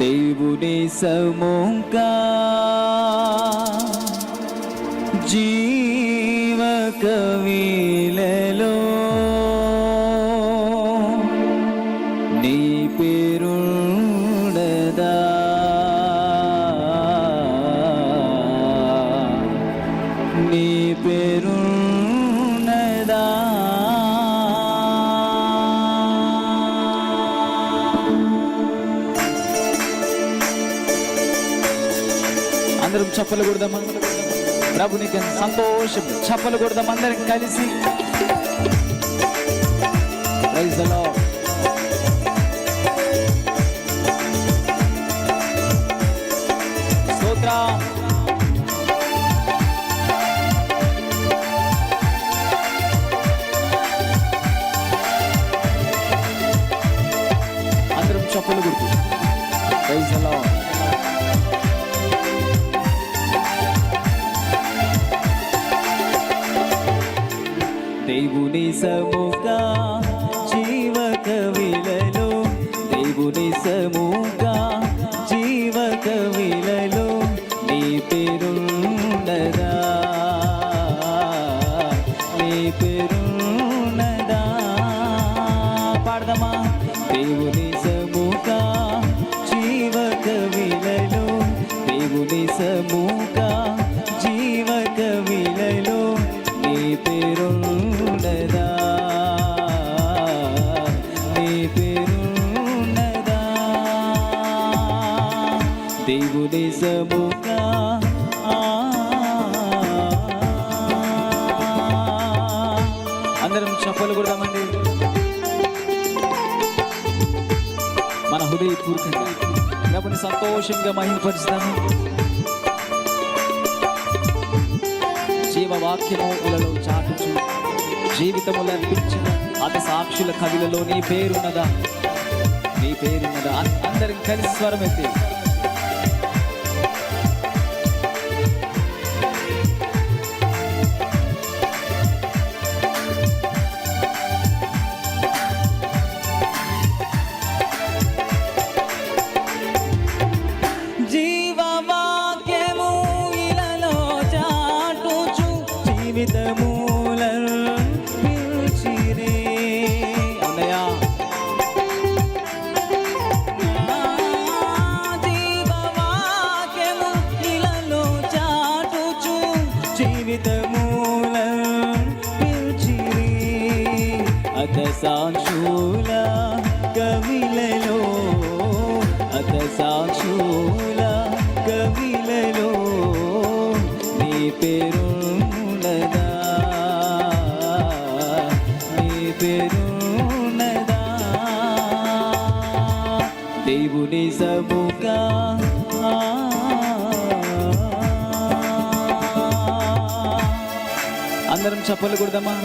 దేవుని సముగా జీవ కవిలలో అందరం చప్పలు కొడదామా ప్రభునికి సంతోషం. చప్పలు కొడదాం అందరం కలిసి. దేవుని సముగా జీవ కవిలలో దేవుని సముగా జీవ కవిలలో నీ పేరున్నదా నీ పేరున్నదా పాడదమా దేవుని సముగా జీవ కవిలలో దేవుని సముగా దేవుని సముగా అందరం చప్పలు కొడదామండి. మన హృదయపూర్వకంగా ప్రభుని సంతోషంగా మహిమపరుస్తాము. జీవవాక్యములలో చాటుచు జీవితములు అనిపించిన అత సాక్షుల కవిలలో నీ పేరున్నదా? నీ పేరున్నదా? అందరం కలిసి స్వరం ఎత్తే జీవితమూలను పిలిచిరే అన్నయ్యా. జీవవాక్యము ఇలలో చాటుచు జీవితమూలను పిలిచిరే అత సాక్షుల కవిలలో అత సాక్షుల కవిలలో నీ పేరున్నదా నీ దేవుని సముగా. అందరం చెప్పలు కొడదామా?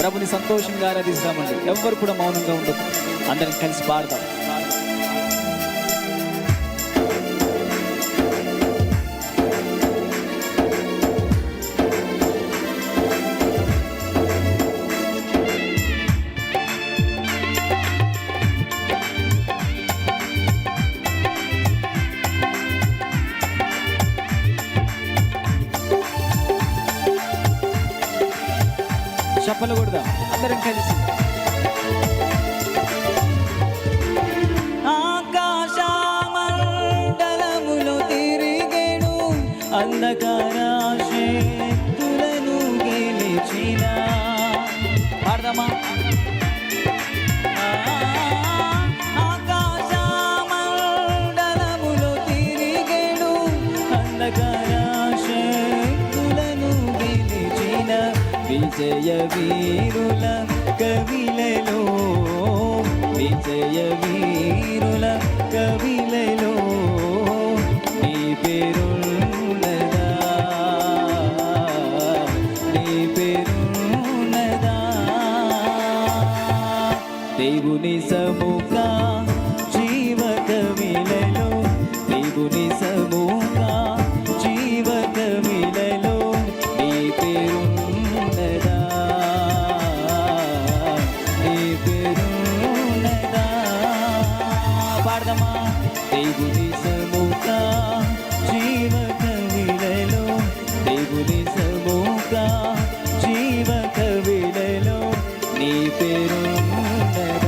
ప్రభుని సంతోషంగా ఆరాధిస్తామండి. ఎవ్వరు కూడా మౌనంగా ఉండదు అందరం కలిసి పాడదాం. చప్పలు కొడదాం అందరం కలిసి. ఆకాశమండలములో తిరిగేడు అంధకారాశే. విజయ వీరుల కవిలలో విజయ వీరుల కవిలలో నీ పేరున్నదా నీ పేరున్నదా. దేవుని సముఖా దేవుని సముఖ జీవ కవిలలో దేవుని సముఖ జీవ కవిలలో నీ పేరున్నదా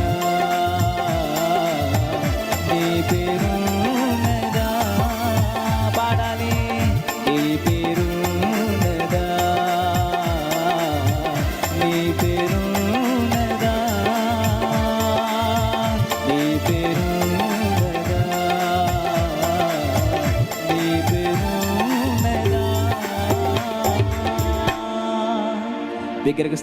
నీ పేరున్నదా. పాడాలి. నీ పేరున్నదా నీ పేరున్నదా. నీ పేరున్నదా పేరున్నదా దగ్గరకు